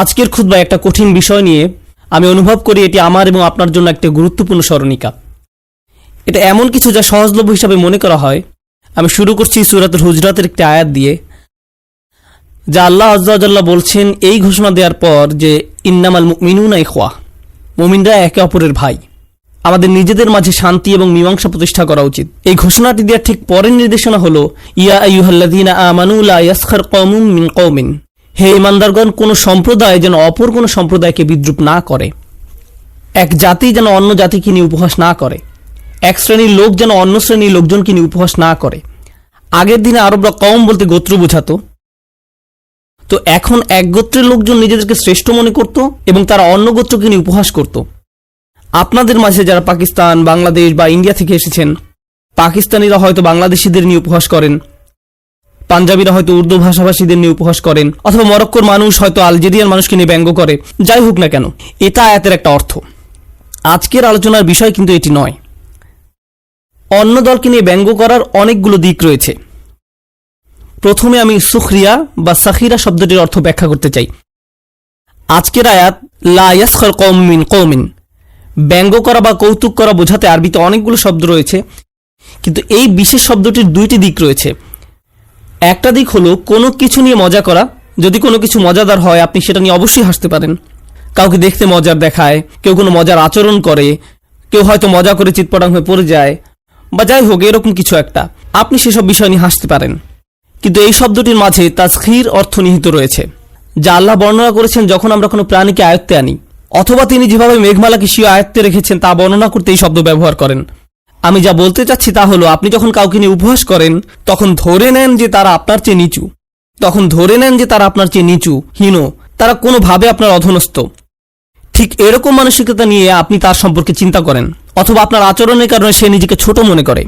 আজকের খুতবায় একটা কঠিন বিষয় নিয়ে আমি অনুভব করি এটি আমার এবং আপনার জন্য একটা গুরুত্বপূর্ণ স্মরণিকা। এটা এমন কিছু যা সহজলভ্য হিসাবে মনে করা হয়। আমি শুরু করছি সুরাতুল হুজরাতের একটি আয়াত দিয়ে, যা আল্লাহ আজ্লাহ বলছেন, এই ঘোষণা দেওয়ার পর যে, ইন্নামাল মিনুনা ইখওয়া মুমিনরা একে অপরের ভাই। আমাদের নিজেদের মাঝে শান্তি এবং মীমাংসা প্রতিষ্ঠা করা উচিত। এই ঘোষণাটি দেওয়ার ঠিক পরের নির্দেশনা হলো, ইয়া আইয়ুহাল্লাযীনা আমানু লা ইয়াসখার মিন কওমিন হে ইমানদারগণ, কোন সম্প্রদায় যেন অপর কোন সম্প্রদায়কে বিদ্রুপ না করে। এক জাতি যেন অন্য জাতিকে নিয়ে উপহাস না করে। এক শ্রেণির লোক যেন অন্য শ্রেণির লোকজনকে নিয়ে উপহাস না করে। আগের দিনে আরবরা কম বলতে গোত্র বোঝাতো। তো এখন এক গোত্রের লোকজন নিজেদেরকে শ্রেষ্ঠ মনে করত এবং তারা অন্য গোত্রকে নিয়ে উপহাস করত। আপনাদের মাঝে যারা পাকিস্তান, বাংলাদেশ বা ইন্ডিয়া থেকে এসেছেন, পাকিস্তানিরা হয়তো বাংলাদেশিদের নিয়ে উপহাস করেন। পাঞ্জাবিরা হয়তো উর্দু ভাষাভাষীদের নিয়ে উপহাস করেন, অথবা মরক্কোর মানুষ হয়তো আলজেরিয়ার মানুষকে নিয়ে ব্যঙ্গ করে। যাই হোক না কেন, এটা আয়াতের একটা অর্থ। আজকের আলোচনার বিষয় কিন্তু এটি নয়। অন্য দলকে নিয়ে ব্যঙ্গ করার অনেকগুলো দিক রয়েছে। প্রথমে আমি সুখরিয়া বা সাখিরা শব্দটির অর্থ ব্যাখ্যা করতে চাই। আজকের আয়াত, লা কৌমিন কৌমিন ব্যঙ্গ করা বা কৌতুক করা বোঝাতে আরবিতে অনেকগুলো শব্দ রয়েছে, কিন্তু এই বিশেষ শব্দটির দুইটি দিক রয়েছে। একটা দিক হলো কোনো কিছু নিয়ে মজা করা। যদি কোনো কিছু মজাদার হয়, আপনি সেটা নিয়ে অবশ্যই হাসতে পারেন। কাউকে দেখতে মজার দেখায়, কেউ কোনো মজার আচরণ করে, কেউ হয়তো মজা করে চিৎপটাং হয়ে পড়ে যায়, বা যাই হোক, এরকম কিছু একটা। আপনি সেসব বিষয় নিয়ে হাসতে পারেন। কিন্তু এই শব্দটির মাঝে তাজখির অর্থ নিহিত রয়েছে, যা আল্লাহ বর্ণনা করেছেন যখন আমরা কোনো প্রাণীকে আয়ত্তে আনি, অথবা তিনি যেভাবে মেঘমালাকে স্বীয় আয়ত্তে রেখেছেন তা বর্ণনা করতে এই শব্দ ব্যবহার করেন। আমি যা বলতে চাচ্ছি তা হলো, আপনি যখন কাউকে নিয়ে উপহাস করেন, তখন ধরে নেন যে তারা আপনার চেয়ে নিচু। তখন ধরে নেন যে তারা আপনার চেয়ে নিচু, হীন। তারা কোনোভাবে আপনার অধনস্থ। ঠিক এরকম মানসিকতা নিয়ে আপনি তার সম্পর্কে চিন্তা করেন, অথবা আপনার আচরণের কারণে সে নিজেকে ছোট মনে করে।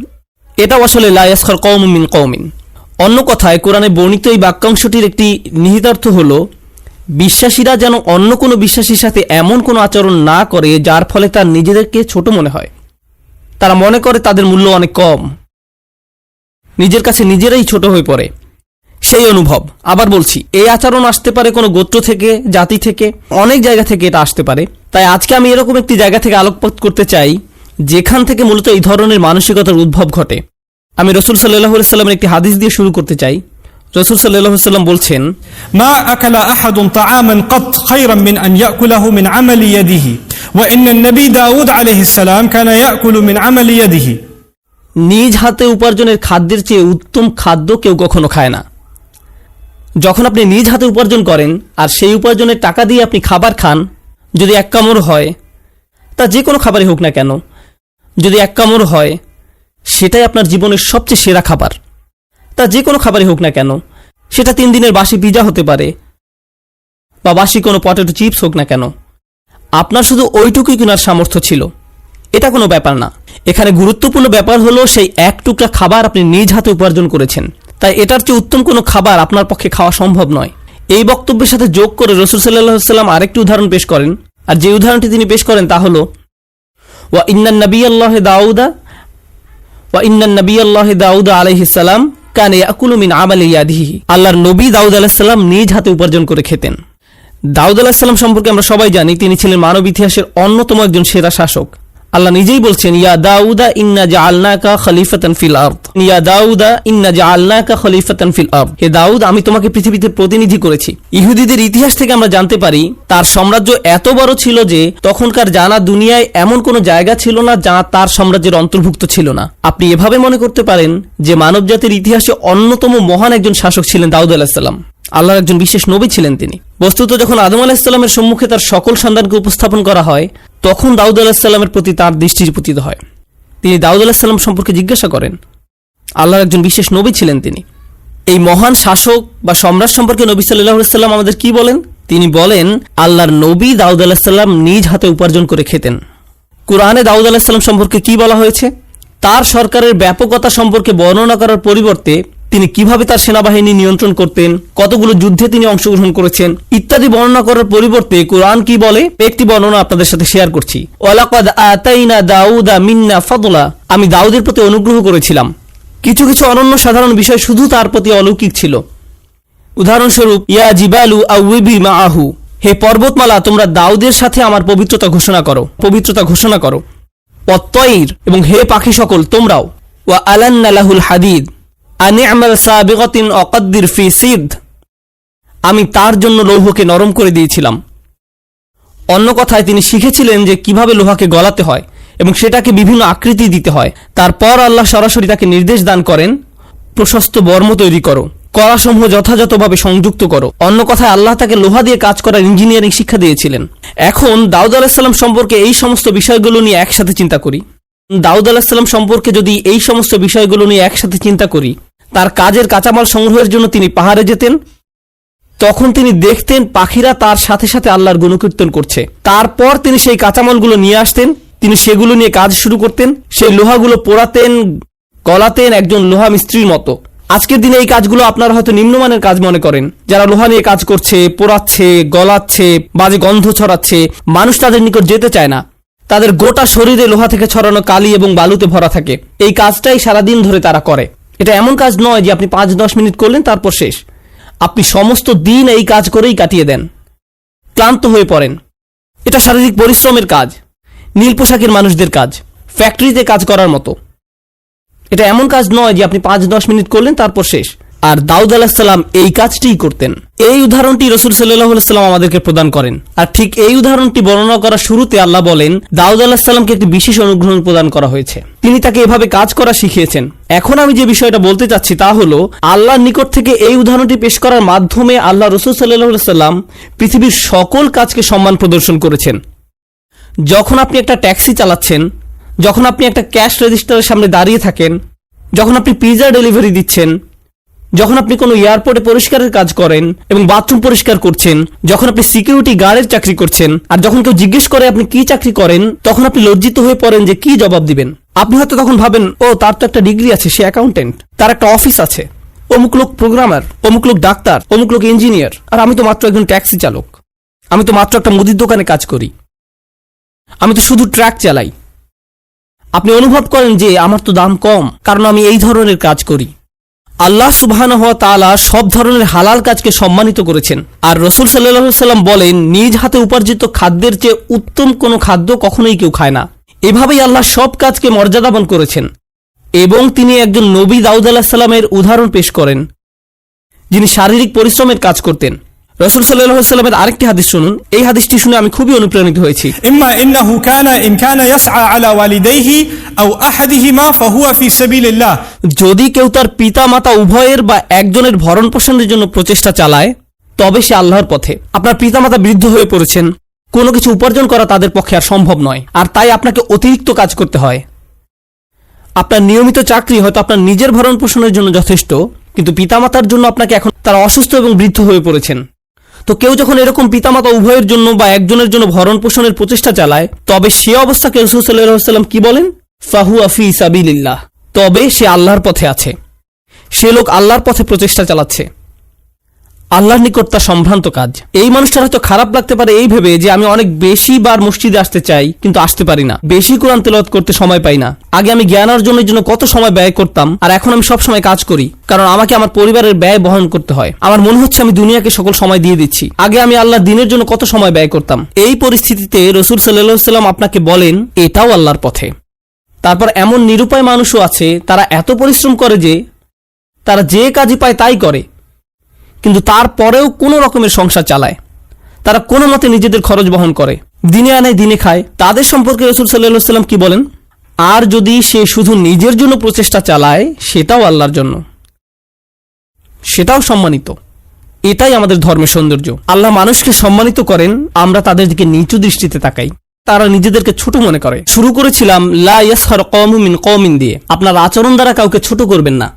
এটাও আসলে লায়াসখর কৌমিন কৌমিন অন্য কথায়, কোরআনে বর্ণিত এই বাক্যাংশটির একটি নিহিতার্থ হল, বিশ্বাসীরা যেন অন্য কোনো বিশ্বাসীর সাথে এমন কোনো আচরণ না করে, যার ফলে তার নিজেদেরকে ছোট মনে হয়। তারা মনে করে তাদের মূল্য অনেক কম। নিজের কাছে নিজেরাই ছোট হয়ে পড়ে। সেই অনুভব। আবার বলছি, এই আচরণ আসতে পারে কোনো গোত্র থেকে, জাতি থেকে, অনেক জায়গা থেকে এটা আসতে পারে। তাই আজকে আমি এরকম একটি জায়গা থেকে আলোকপাত করতে চাই, যেখান থেকে মূলত এই ধরনের মানসিকতার উদ্ভব ঘটে। আমি রসুল সাল্লাহ সাল্লামের একটি হাদিস দিয়ে শুরু করতে চাই। রসুল সাল্লাম বলছেন মা আকালা আহাদুন তাআমান কত খায়রাম মিন আন ইয়াকুলাহু মিন আমালি ইয়াদিহি ওয়া ইন্না নবী দাউদ আলাইহিস সালাম কানা ইয়াকুলু মিন আমালি ইয়াদিহি। নিজ হাতে উপার্জনের খাদ্যের চেয়ে উত্তম খাদ্য কেউ কখনো খায় না। যখন আপনি নিজ হাতে উপার্জন করেন আর সেই উপার্জনের টাকা দিয়ে আপনি খাবার খান যদি এক কামড় হয় তা যে কোনো খাবারই হোক না কেন যদি এক কামড় হয় সেটাই আপনার জীবনের সবচেয়ে সেরা খাবার। তা যে কোনো খাবারই হোক না কেন, সেটা তিন দিনের বাসি পিজা হতে পারে, বা বাসি কোনো পটেটো চিপস হোক না কেন। আপনার শুধু ওইটুকুই কেনার সামর্থ্য ছিল। এটা কোনো ব্যাপার না। এখানে গুরুত্বপূর্ণ ব্যাপার হলো সেই এক টুকরা খাবার আপনি নিজ হাতে উপার্জন করেছেন। তাই এটার চেয়ে উত্তম কোনো খাবার আপনার পক্ষে খাওয়া সম্ভব নয়। এই বক্তব্যের সাথে যোগ করে রসুল সাল্লাহ সাল্লাম আরেকটি উদাহরণ পেশ করেন। আর যে উদাহরণটি তিনি পেশ করেন তা হলো, ওয়া ইন্নান নবী আল্লাহ দাউদা, ওয়া ইন্নান নবী আল্লাহ দাউদা আলাইহিসাল্লাম কানে আকুলুমিন আমাল ইয়াদিহি। আল্লাহর নবী দাউদ আলাহিসাল্লাম নিজ হাতে উপার্জন করে খেতেন। দাউদ আলাহিসাল্লাম সম্পর্কে আমরা সবাই জানি, তিনি ছিলেন মানব ইতিহাসের অন্যতম একজন সেরা শাসক। আল্লাহ নিজেই বলছেন, ইয়া দাউদা ইন্না জাআলনাকা খলিফাতান ফিল আরদ। ইয়া দাউদা ইন্না জাআলনাকা খলিফাতান ফিল আরদ। হে দাউদ, আমি তোমাকে পৃথিবীতে প্রতিনিধি করেছি। ইহুদিদের ইতিহাস থেকে আমরা জানতে পারি, তার সাম্রাজ্য এত বড় ছিল যে তখনকার জানা দুনিয়ায় এমন কোনো জায়গা ছিল না যা তার সাম্রাজ্যের অন্তর্ভুক্ত ছিল না। আপনি এভাবে মনে করতে পারেন যে মানবজাতির ইতিহাসে অন্যতম মহান একজন শাসক ছিলেন দাউদ আলাহিসাল্লাম আল্লাহর একজন বিশেষ নবী ছিলেন তিনি। বস্তুত যখন আদম আলাহিসাল্লামের সম্মুখে তার সকল সন্তানকে উপস্থাপন করা হয় তখন দাউদ আলাহিসাল্লামের প্রতি তার দৃষ্টি পতিত হয়। তিনি দাউদ আলাহিসাল্লাম সম্পর্কে জিজ্ঞাসা করেন, আল্লাহর একজন বিশেষ নবী ছিলেন তিনি। এই মহান শাসক বা সম্রাট সম্পর্কে নবী সাল্লাহ সাল্লাম আমাদের কি বলেন? তিনি বলেন, আল্লাহর নবী দাউদ আলাহিসাল্লাম নিজ হাতে উপার্জন করে খেতেন। কোরআনে দাউদ আলাহিসাল্লাম সম্পর্কে কি বলা হয়েছে? তার সরকারের ব্যাপকতা সম্পর্কে বর্ণনা করার পরিবর্তে তিনি কীভাবে তার সেনাবাহিনী নিয়ন্ত্রণ করতেন, কতগুলো যুদ্ধে তিনি অংশগ্রহণ করেছেন, ইত্যাদি বর্ণনা করার পরিবর্তে কোরআন কি বলে, একটি বর্ণনা আপনাদের সাথে শেয়ার করছি। দাউদা মিন্না ফাদলা, আমি দাউদের প্রতি অনুগ্রহ করেছিলাম। কিছু কিছু অনন্য সাধারণ বিষয় শুধু তার প্রতি অলৌকিক ছিল। উদাহরণস্বরূপ, ইয়া জিবালু আউবি মা আহু হে পর্বতমালা, তোমরা দাউদের সাথে আমার পবিত্রতা ঘোষণা করো, পবিত্রতা ঘোষণা করো। অত্যয়ীর এবং হে পাখি সকল, তোমরাও। ওয়া আলান্নালাহুল হাদিদ আনি আমাল সাবিগতিন অকদ্দির ফি সিদ। আমি তার জন্য লৌহকে নরম করে দিয়েছিলাম। অন্য কথায় তিনি শিখেছিলেন যে কীভাবে লোহাকে গলাতে হয় এবং সেটাকে বিভিন্ন আকৃতি দিতে হয়। তারপর আল্লাহ সরাসরি তাকে নির্দেশ দান করেন, প্রশস্ত বর্ম তৈরি করো, কলাসমূহ যথাযথভাবে সংযুক্ত করো। অন্য কথায় আল্লাহ তাকে লোহা দিয়ে কাজ করার ইঞ্জিনিয়ারিং শিক্ষা দিয়েছিলেন। এখন দাউদ আলাহিসাল্লাম সম্পর্কে এই সমস্ত বিষয়গুলো নিয়ে একসাথে চিন্তা করি। দাউদ আলাহিসাল্লাম সম্পর্কে যদি এই সমস্ত বিষয়গুলো নিয়ে একসাথে চিন্তা করি তার কাজের কাঁচামাল সংগ্রহের জন্য তিনি পাহাড়ে যেতেন। তখন তিনি দেখতেন পাখিরা তার সাথে সাথে আল্লাহর গুণকীর্তন করছে। তারপর তিনি সেই কাঁচামালগুলো নিয়ে আসতেন। তিনি সেগুলো নিয়ে কাজ শুরু করতেন। সেই লোহাগুলো পোড়াতেন, গলাতেন একজন লোহা মিস্ত্রির মতো। আজকের দিনে এই কাজগুলো আপনারা হয়তো নিম্নমানের কাজ মনে করেন। যারা লোহা নিয়ে কাজ করছে, পোড়াচ্ছে, গলাচ্ছে বাজে গন্ধ ছড়াচ্ছে, মানুষ তাদের নিকট যেতে চায় না। তাদের গোটা শরীরে লোহা থেকে ছড়ানো কালি এবং বালুতে ভরা থাকে। এই কাজটাই সারাদিন ধরে তারা করে। এটা এমন কাজ নয় যে আপনি পাঁচ, দশ মিনিট করলেন, তারপর শেষ। আপনি সমস্ত দিন এই কাজ করেই কাটিয়ে দেন। ক্লান্ত হয়ে পড়েন। এটা শারীরিক পরিশ্রমের কাজ, নীল পোশাকের মানুষদের কাজ ফ্যাক্টরিতে কাজ করার মতো। এটা এমন কাজ নয় যে আপনি পাঁচ, দশ মিনিট করলেন, তারপর শেষ। আর দাউদ আলাহিসাল্লাম এই কাজটিই করতেন। এই উদাহরণটি রসুল সাল্লাম আমাদেরকে প্রদান করেন। আর ঠিক এই উদাহরণটি বর্ণনা করার শুরুতে আল্লাহ বলেন, দাউদ আলাহিসাল্লামকে একটি বিশেষ অনুগ্রহ প্রদান করা হয়েছে। তিনি তাকে এভাবে কাজ করা শিখিয়েছেন। এখন আমি যে বিষয়টা বলতে চাচ্ছি তা হলো, আল্লাহর নিকট থেকে এই উদাহরণটি পেশ করার মাধ্যমে আল্লাহ রসুল সাল্লাহ সাল্লাম পৃথিবীর সকল কাজকে সম্মান প্রদর্শন করেছেন। যখন আপনি একটা ট্যাক্সি চালাচ্ছেন, যখন আপনি একটা ক্যাশ রেজিস্টারের সামনে দাঁড়িয়ে থাকেন, যখন আপনি পিৎজা ডেলিভারি দিচ্ছেন যখন আপনি কোনো এয়ারপোর্টে পরিষ্কারের কাজ করেন এবং বাথরুম পরিষ্কার করছেন, যখন আপনি সিকিউরিটি গার্ডের চাকরি করছেন, আর যখন কেউ জিজ্ঞেস করে আপনি কি চাকরি করেন, তখন আপনি লজ্জিত হয়ে পড়েন যে কি জবাব দিবেন। আপনি হয়তো তখন ভাবেন, ও, তার তো একটা ডিগ্রি আছে, সে অ্যাকাউন্টেন্ট তার একটা অফিস আছে, অমুক লোক প্রোগ্রামার অমুক লোক ডাক্তার, অমুক লোক ইঞ্জিনিয়ার আর আমি তো মাত্র একজন ট্যাক্সি চালক, আমি তো মাত্র একটা মুদির দোকানে কাজ করি, আমি তো শুধু ট্র্যাক চালাই। আপনি অনুভব করেন যে আমার তো দাম কম, কারণ আমি এই ধরনের কাজ করি। আল্লাহ সুবহান হওয়া তালা সব ধরনের হালাল কাজকে সম্মানিত করেছেন। আর রসুল সাল্লাহ সাল্লাম বলেন, নিজ হাতে উপার্জিত খাদ্যের চেয়ে উত্তম কোনো খাদ্য কখনোই কেউ খায় না। এভাবেই আল্লাহ সব কাজকে মর্যাদাবান করেছেন। এবং তিনি একজন নবী দাউদ আলাহ সাল্লামের উদাহরণ পেশ করেন, যিনি শারীরিক পরিশ্রমের কাজ করতেন। রসুল সাল্লাহ সাল্লামের আরেকটি হাদিস শুনুন। এই হাদিসটি শুনে আমি খুবই অনুপ্রাণিত হয়েছি। ইম্মা ইন্নাহু কানা ইন কানা ইয়াসআ আলা ওয়ালিদাইহি আও আহাদিহিমা ফাহুয়া ফি সাবিলিল্লাহ। যদি কেউ তার পিতা মাতা উভয়ের বা একজনের ভরণ পোষণের জন্য প্রচেষ্টা চালায় তবে সে আল্লাহর পথে। আপনার পিতামাতা বৃদ্ধ হয়ে পড়েছেন। কোনো কিছু উপার্জন করা তাদের পক্ষে আর সম্ভব নয়। আর তাই আপনাকে অতিরিক্ত কাজ করতে হয়। আপনার নিয়মিত চাকরি হয়তো আপনার নিজের ভরণ পোষণের জন্য যথেষ্ট কিন্তু পিতামাতার জন্য আপনাকে এখন তারা অসুস্থ এবং বৃদ্ধ হয়ে পড়েছেন। তো কেউ যখন এরকম পিতামাতা উভয়ের জন্য বা একজনের জন্য ভরণ পোষণের প্রচেষ্টা চালায়, তবে সে অবস্থাকে রসুল সাল্লাহ সাল্লাম কি বলেন? ফাহু আফি ইসাবিল্লাহ তবে সে আল্লাহর পথে আছে। সে লোক আল্লাহর পথে প্রচেষ্টা চালাচ্ছে। আল্লাহর নিকট তার সম্ভ্রান্ত কাজ। এই মানুষটার হয়তো খারাপ লাগতে পারে এই ভেবে যে আমি অনেক বেশি বার মসজিদে আসতে চাই, কিন্তু আসতে পারি না। বেশি কোরআন তেলাওয়াত করতে সময় পাই না। আগে আমি জ্ঞান অর্জনের জন্য কত সময় ব্যয় করতাম, আর এখন আমি সব সময় কাজ করি, কারণ আমাকে আমার পরিবারের ব্যয় বহন করতে হয়। আমার মনে হচ্ছে আমি দুনিয়াকে সকল সময় দিয়ে দিচ্ছি। আগে আমি আল্লাহ দিনের জন্য কত সময় ব্যয় করতাম। এই পরিস্থিতিতে রসুল সাল্লাহ সাল্লাম আপনাকে বলেন, এটাও আল্লাহর পথে। তারপর এমন নিরুপায় মানুষও আছে, তারা এত পরিশ্রম করে যে, তারা যে কাজই পায় তাই করে। কিন্তু তারপরেও কোনো রকমের সংসার চালায়। তারা কোনো মতে নিজেদের খরচ বহন করে। দিনে আনে, দিনে খায়। তাদের সম্পর্কে রসুল সাল্লাহ সাল্লাম কি বলেন? আর যদি সে শুধু নিজের জন্য প্রচেষ্টা চালায়, সেটাও আল্লাহর জন্য। সেটাও সম্মানিত। এটাই আমাদের ধর্মের সৌন্দর্য। আল্লাহ মানুষকে সম্মানিত করেন, আমরা তাদের দিকে নিচু দৃষ্টিতে তাকাই। তারা নিজেদেরকে ছোট মনে করে। শুরু করেছিলাম, লা ইয়াসখার কওমুমিন কওমিন দিয়ে। আপনার আচরণ দ্বারা কাউকে ছোট করবেন না।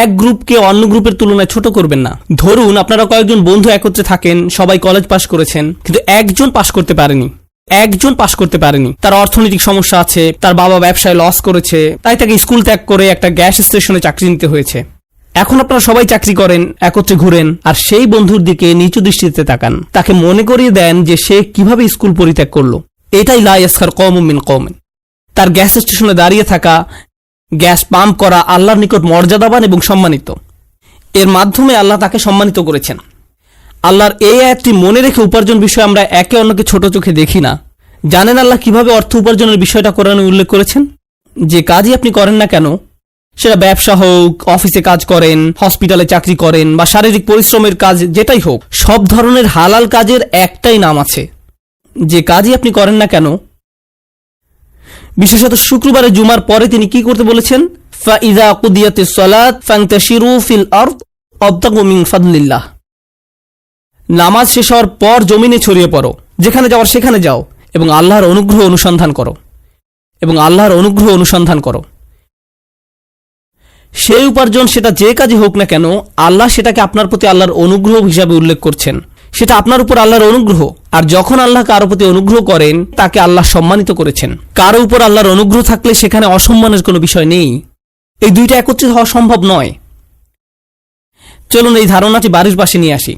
এক গ্রুপকে অন্য গ্রুপের তুলনায় ছোট করবেন না। ধরুন আপনারা কয়েকজন বন্ধু একত্রে থাকেন, সবাই কলেজ পাশ করেছেন, কিন্তু একজন পাশ করতে পারেনি। একজন পাশ করতে পারেনি। তার অর্থনৈতিক সমস্যা আছে, তার বাবা ব্যবসায় লস করেছে, তাই তাকে স্কুল ত্যাগ করে একটা গ্যাস স্টেশনে চাকরি নিতে হয়েছে। এখন আপনারা সবাই চাকরি করেন, একত্রে ঘুরেন, আর সেই বন্ধুর দিকে নিচু দৃষ্টিতে তাকান। তাকে মনে করিয়ে দেন যে সে কীভাবে স্কুল পরিত্যাগ করল। এটাই লাইয়াসকার কম মিন কমেন তার গ্যাস স্টেশনে দাঁড়িয়ে থাকা গ্যাস পাম্প করা আল্লাহর নিকট মর্যাদাবান এবং সম্মানিত। এর মাধ্যমে আল্লাহ তাকে সম্মানিত করেছেন। আল্লাহর এই আয়াতটি মনে রেখে উপার্জন বিষয়ে আমরা একে অন্যকে ছোট চোখে দেখি না। জানেন আল্লাহ কীভাবে অর্থ উপার্জনের বিষয়টা কোরআনে উল্লেখ করেছেন? যে কাজই আপনি করেন না কেন, সেটা ব্যবসা হোক, অফিসে কাজ করেন, হসপিটালে চাকরি করেন বা শারীরিক পরিশ্রমের কাজ, যেটাই হোক, সব ধরনের হালাল কাজের একটাই নাম আছে। যে কাজই আপনি করেন না কেন বিশেষত শুক্রবারে জুমার পরে তিনি কি করতে বলেছেন? ফিল নামাজ শেষ হওয়ার পর জমিনে ছড়িয়ে পড়ো, যেখানে যাওয়ার সেখানে যাও এবং আল্লাহর অনুগ্রহ অনুসন্ধান করো। এবং আল্লাহর অনুগ্রহ অনুসন্ধান করো। সেই উপার্জন সেটা যে কাজে হোক না কেন, আল্লাহ সেটাকে আপনার প্রতি আল্লাহর অনুগ্রহ হিসাবে উল্লেখ করছেন। সেটা আপনার উপর আল্লাহর অনুগ্রহ। আর যখন আল্লাহ কারও প্রতি অনুগ্রহ করেন, তাকে আল্লাহ সম্মানিত করেছেন। কারও উপর আল্লাহর অনুগ্রহ থাকলে সেখানে অসম্মানের কোনো বিষয় নেই। এই দুইটা একত্রিত হওয়া সম্ভব নয়। চলুন এই ধারণাটি বাড়ির নিয়ে আসি।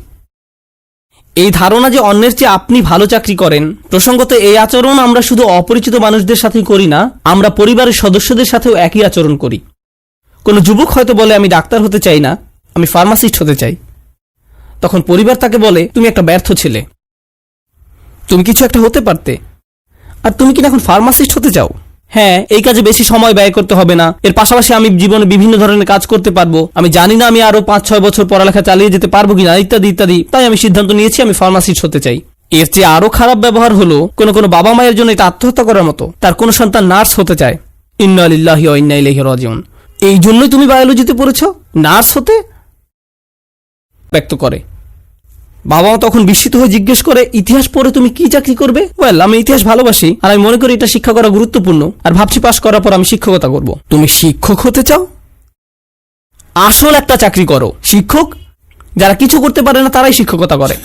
এই ধারণা যে অন্যের চেয়ে আপনি ভালো চাকরি করেন, প্রসঙ্গত এই আচরণ আমরা শুধু অপরিচিত মানুষদের সাথেই করি না, আমরা পরিবারের সদস্যদের সাথেও একই আচরণ করি। কোনো যুবক হয়তো বলে, আমি ডাক্তার হতে চাই না, আমি ফার্মাসিস্ট হতে চাই। তখন পরিবার তাকে বলে, তুমি একটা ব্যর্থ ছেলে। তুমি কিছু একটা হতে পারতে। আর তুমি কি না এখন ফার্মাসিস্ট হতে চাও? হ্যাঁ এই কাজে বেশি সময় ব্যয় করতে হবে না। এর পাশাপাশি আমি জীবনে বিভিন্ন ধরনের কাজ করতে পারব। আমি জানি না আমি আরও পাঁচ ছয় বছর পড়ালেখা চালিয়ে যেতে পারব কিনা, ইত্যাদি ইত্যাদি। তাই আমি সিদ্ধান্ত নিয়েছি আমি ফার্মাসিস্ট হতে চাই। এর চেয়ে আরও খারাপ ব্যবহার হলো কোনো কোনো বাবা মায়ের জন্য এটা আত্মহত্যা করার মতো। তার কোনো সন্তান নার্স হতে চায়। ইন্না আলিল্লাহি ওয়া ইন্না রাজিউন। এই জন্যই তুমি বায়োলজিতে পড়েছো? নার্স হতে? ব্যক্ত করে। বাবা মা তখন বিস্মিত হয়ে জিজ্ঞেস করে, ইতিহাস পড়ে তুমি কি চাকরি করবে? ওয়েল, আমি ইতিহাস ভালোবাসি আর আমি মনে করি এটা শিক্ষা করা গুরুত্বপূর্ণ আর ভাবছি পাশ করার পর আমি শিক্ষকতা করব। তুমি শিক্ষক হতে চাও? আসল একটা চাকরি করো। শিক্ষক, যারা কিছু করতে পারে না তারাই শিক্ষকতা করে।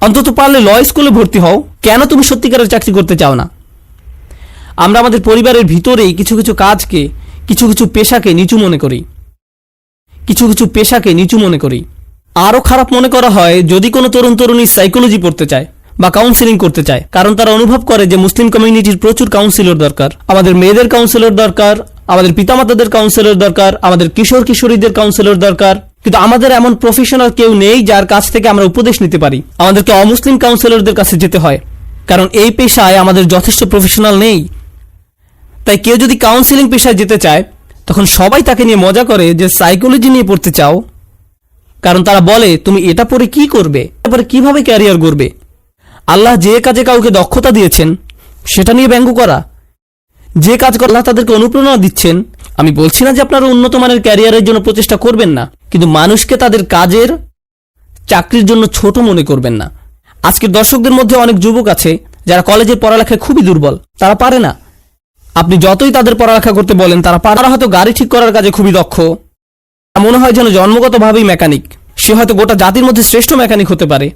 অন্তত পারলে ল স্কুলে ভর্তি হও। কেন তুমি সত্যিকারের চাকরি করতে চাও না? আমরা আমাদের পরিবারের ভিতরেই কিছু কিছু কাজকে, কিছু কিছু পেশাকে নিচু মনে করি। কিছু কিছু পেশাকে নিচু মনে করি। আরও খারাপ মনে করা হয় যদি কোনো তরুণ তরুণী সাইকোলজি পড়তে চায় বা কাউন্সিলিং করতে চায়। কারণ তারা অনুভব করে যে মুসলিম কমিউনিটির প্রচুর কাউন্সিলর দরকার, আমাদের মেয়েদের কাউন্সিলর দরকার, আমাদের পিতামাতাদের কাউন্সিলর দরকার, আমাদের কিশোর কিশোরীদের কাউন্সিলর দরকার। কিন্তু আমাদের এমন প্রফেশনাল কেউ নেই যার কাছ থেকে আমরা উপদেশ নিতে পারি। আমাদেরকে অমুসলিম কাউন্সিলরদের কাছে যেতে হয়। কারণ এই পেশায় আমাদের যথেষ্ট প্রফেশনাল নেই। তাই কেউ যদি কাউন্সিলিং পেশায় যেতে চায়, তখন সবাই তাকে নিয়ে মজা করে যে সাইকোলজি নিয়ে পড়তে চাও কারণ তারা বলে, তুমি এটা পরে কি করবে? তারপরে কীভাবে ক্যারিয়ার করবে আল্লাহ যে কাজে কাউকে দক্ষতা দিয়েছেন, সেটা নিয়ে ব্যঙ্গ করা। যে কাজ আল্লাহ তাদেরকে অনুপ্রেরণা দিচ্ছেন। আমি বলছি না যে আপনারা উন্নত মানের ক্যারিয়ারের জন্য প্রচেষ্টা করবেন না, কিন্তু মানুষকে তাদের কাজের চাকরির জন্য ছোট মনে করবেন না। আজকের দর্শকদের মধ্যে অনেক যুবক আছে, যারা কলেজের পড়ালেখায় খুবই দুর্বল। তারা পারে না। আপনি যতই তাদের পড়ালেখা করতে বলেন, তারা পারে হয়তো গাড়ি ঠিক করার কাজে খুবই দক্ষ। মনে হয় যেন জন্মগতভাবেই মেকানিক সে হয়তো গোটা জাতির মধ্যে শ্রেষ্ঠ মেকানিক হতে পারে।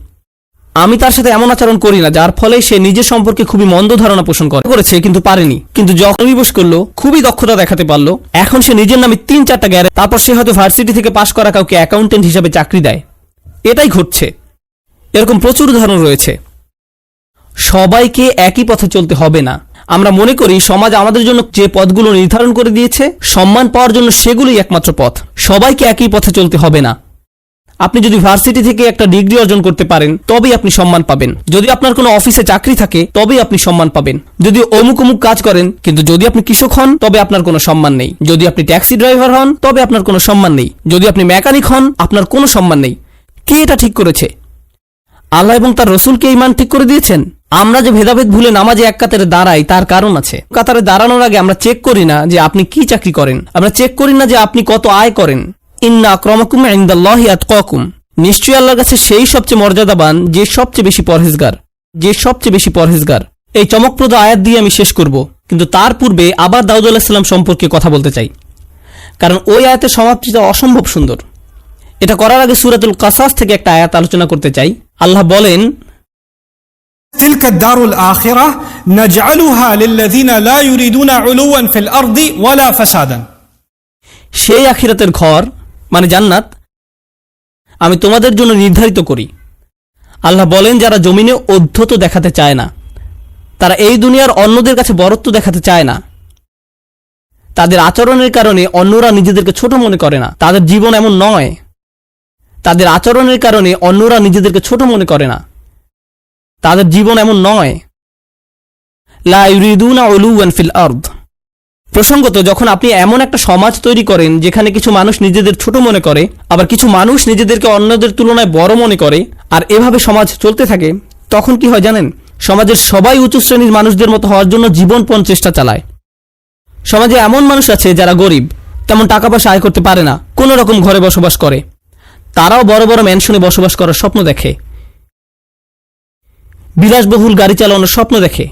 আমি তার সাথে এমন আচরণ করি না, যার ফলে সে নিজের সম্পর্কে খুবই মন্দ ধারণা পোষণ করে। করেছে, কিন্তু পারেনি। কিন্তু যখন বিবশ করল, খুবই দক্ষতা দেখাতে পারল। এখন সে নিজের নামে তিন চারটা গ্যারে তারপর সে হয়তো ভার্সিটি থেকে পাশ করা কাউকে অ্যাকাউন্টেন্ট হিসাবে চাকরি দেয়। এটাই ঘটছে। এরকম প্রচুর উদাহরণ রয়েছে। সবাইকে একই পথে চলতে হবে না। আমরা মনে করি, সমাজ আমাদের জন্য যে পথগুলো নির্ধারণ করে দিয়েছে, সম্মান পাওয়ার জন্য সেগুলোই একমাত্র পথ। সবাইকে একই পথে চলতে হবে না। আপনি যদি ভার্সিটি থেকে একটা ডিগ্রি অর্জন করতে পারেন, তবেই আপনি সম্মান পাবেন। যদি আপনার কোনো অফিসে চাকরি থাকে, তবেই আপনি সম্মান পাবেন। যদি অমুক অমুক কাজ করেন, কিন্তু যদি আপনি কৃষক হন, তবে আপনার কোনো সম্মান নেই। যদি আপনি ট্যাক্সি ড্রাইভার হন, তবে আপনার কোনো সম্মান নেই। যদি আপনি মেকানিক হন, আপনার কোনো সম্মান নেই। কে এটা ঠিক করেছে? আল্লাহ এবং তার রসুলকে ইমান ঠিক করে দিয়েছেন? আমরা যে ভেদাভেদ ভুলে নামাজে এক কাতারে দাঁড়াই, তার কারণ আছে। কাতারে দাঁড়ানোর আগে আমরা চেক করি না যে আপনি কি চাকরি করেন। আমরা চেক করি না যে আপনি কত আয় করেন। ইন্না আক্রমকুম ইনদাল্লাহি আতকাকুম নিশ্চয়ই আল্লাহর কাছে সেই সবচেয়ে মর্যাদাবান যে সবচেয়ে বেশি পরহেজগার যে সবচেয়ে বেশি পরহেজগার এই চমকপ্রদ আয়াত দিয়ে আমি শেষ করব কিন্তু তার পূর্বে আবার দাউদ আলাহিসাল্লাম সম্পর্কে কথা বলতে চাই কারণ ওই আয়াতের সমাপ্তিটা অসম্ভব সুন্দর এটা করার আগে সুরাতুল কাসাস থেকে একটা আয়াত আলোচনা করতে চাই আল্লাহ বলেন تلك الدار الآخرة نجعلها للذين لا يريدون علوا في الأرض ولا فسادا সেই আখিরাতের ঘর মানে জান্নাত, আমি তোমাদের জন্য নির্ধারিত করি। আল্লাহ বলেন, যারা জমিনে অধ্যত দেখাতে চায় না, তারা এই দুনিয়ার অন্যদের কাছে বরত্ব দেখাতে চায় না। তাদের আচরণের কারণে অন্যরা নিজেদেরকে ছোট মনে করে না, তাদের জীবন এমন নয়। তাদের আচরণের কারণে অন্যরা নিজেদেরকে ছোট মনে করে না, তাদের জীবন এমন নয়। লা ইউরিদুনা উলুওয়ান ফিল আরদ। প্রসঙ্গত, যখন আপনি এমন একটা সমাজ তৈরি করেন যেখানে কিছু মানুষ নিজেদের ছোট মনে করে, আবার কিছু মানুষ নিজেদেরকে অন্যদের তুলনায় বড় মনে করে, আর এভাবে সমাজ চলতে থাকে, তখন কি হয় জানেন? সমাজের সবাই উঁচু শ্রেণির মানুষদের মতো হওয়ার জন্য জীবনপণ চেষ্টা চালায়। সমাজে এমন মানুষ আছে যারা গরিব, তেমন টাকা পয়সা আয় করতে পারে না, কোনো রকম ঘরে বসবাস করে। তারাও বড় বড় ম্যানশনে বসবাস করার স্বপ্ন দেখে। বিলাসবহুল গাড়ি চালানোর স্বপ্ন দেখে।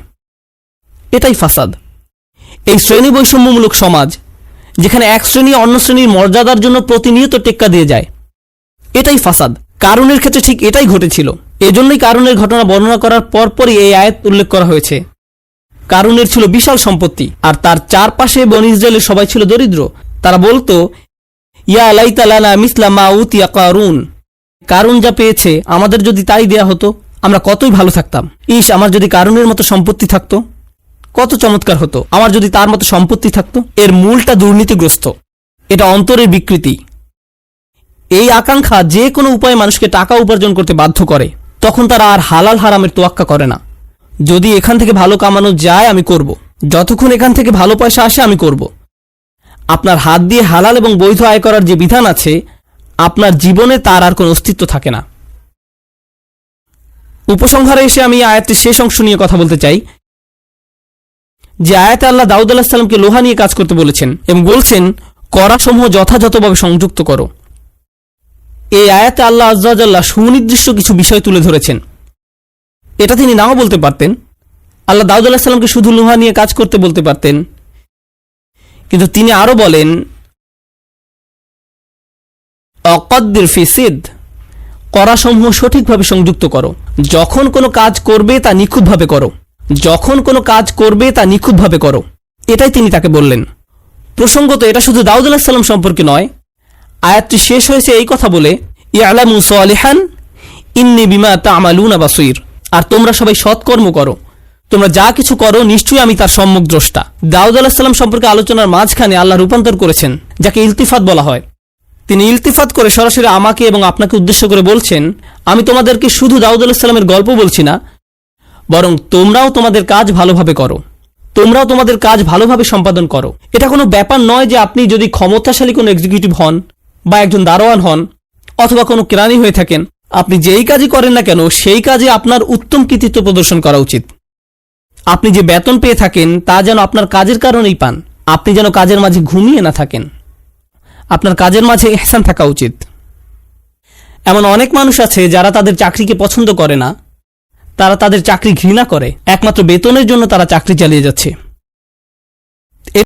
এটাই ফাসাদ। এই শ্রেণি বৈষম্যমূলক সমাজ, যেখানে এক শ্রেণি অন্য শ্রেণির মর্যাদার জন্য প্রতিনিয়ত টেক্কা দিয়ে যায়। এটাই ফাসাদ। কারণের ক্ষেত্রে ঠিক এটাই ঘটেছিল। এজন্যই কারণের ঘটনা বর্ণনা করার পরপরই এই আয়াত উল্লেখ করা হয়েছে। কারুনের ছিল বিশাল সম্পত্তি, আর তার চারপাশে বন ইসরায়েলের সবাই ছিল দরিদ্র। তারা বলতো, ইয়া আলাইতা লানা মিসলা মা উতিয়া কারুন। কারুন যা পেয়েছে আমাদের যদি তাই দেয়া হতো, আমরা কতই ভালো থাকতাম। ইস, আমার যদি কারুনের মতো সম্পত্তি থাকতো। কত চমৎকার হতো। আমার যদি তার মতো সম্পত্তি থাকতো, এর মূলটা দুর্নীতিগ্রস্ত। এটা অন্তরের বিকৃতি। এই আকাঙ্ক্ষা যে কোনো উপায়ে মানুষকে টাকা উপার্জন করতে বাধ্য করে, তখন তারা আর হালাল হারামের তোয়াক্কা করে না। যদি এখান থেকে ভালো কামানো যায়, আমি করব। যতক্ষণ এখান থেকে ভালো পয়সা আসে, আমি করব। আপনার হাত দিয়ে হালাল এবং বৈধ আয় করার যে বিধান আছে, আপনার জীবনে তার আর কোনো অস্তিত্ব থাকে না। উপসংহারে এসে আমি এই আয়াতটির শেষ অংশ নিয়ে কথা বলতে চাই। যে আয়াতে আল্লাহ দাউদ আলাহ সাল্লামকে লোহা নিয়ে কাজ করতে বলেছেন এবং বলছেন করাসমূহ যথাযথভাবে সংযুক্ত করো। এই আয়াতে আল্লাহ আজ্লাহ সুনির্দিষ্ট কিছু বিষয় তুলে ধরেছেন, এটা তিনি নাও বলতে পারতেন। আল্লাহ দাউদ আলাহ সাল্লামকে শুধু লোহা নিয়ে কাজ করতে বলতে পারতেন। কিন্তু তিনি আরও বলেন, অকদ্দির ফিসিদ করাসমূহ সঠিকভাবে সংযুক্ত করো। যখন কোনো কাজ করবে তা নিখুঁতভাবে করো। যখন কোনো কাজ করবে তা নিখুঁতভাবে করো। এটাই তিনি তাকে বললেন। প্রসঙ্গত এটা শুধু দাউদ সাল্লাম সম্পর্কে নয়। আয়াতটি শেষ হয়েছে এই কথা বলে, ইয়ালামু সালিহান, ইন্নি বিমা তামালুনা বাসির। আর তোমরা সবাই সৎকর্ম করো। তোমরা যা কিছু করো নিশ্চয়ই আমি তার সম্মুখ দ্রষ্টা। দাউদ আলাহিসাল্লাম সম্পর্কে আলোচনার মাঝখানে আল্লাহ রূপান্তর করেছেন, যাকে ইলতিফাত বলা হয়। তিনি ইলতিফাত করে সরাসরি আমাকে এবং আপনাকে উদ্দেশ্য করে বলছেন, আমি তোমাদেরকে শুধু দাউদ আলাহিসাল্লামের গল্প বলছি না বরং তোমরাও তোমাদের কাজ ভালোভাবে করো। তোমরাও তোমাদের কাজ ভালোভাবে সম্পাদন করো। এটা কোনো ব্যাপার নয় যে আপনি যদি ক্ষমতাশালী কোনো এক্সিকিউটিভ হন বা একজন দারোয়ান হন অথবা কোনো কেরানি হয়ে থাকেন, আপনি যেই কাজই করেন না কেন, সেই কাজে আপনার উত্তম কৃতিত্ব প্রদর্শন করা উচিত। আপনি যে বেতন পেয়ে থাকেন, তা যেন আপনার কাজের কারণেই পান। আপনি যেন কাজের মাঝে ঘুমিয়ে না থাকেন। আপনার কাজের মাঝে এহসান থাকা উচিত। এমন অনেক মানুষ আছে যারা তাদের চাকরিকে পছন্দ করে না তারা তাদের চাকরি ঘৃণা করে। একমাত্র বেতনের জন্য তারা চাকরি চালিয়ে যাচ্ছে।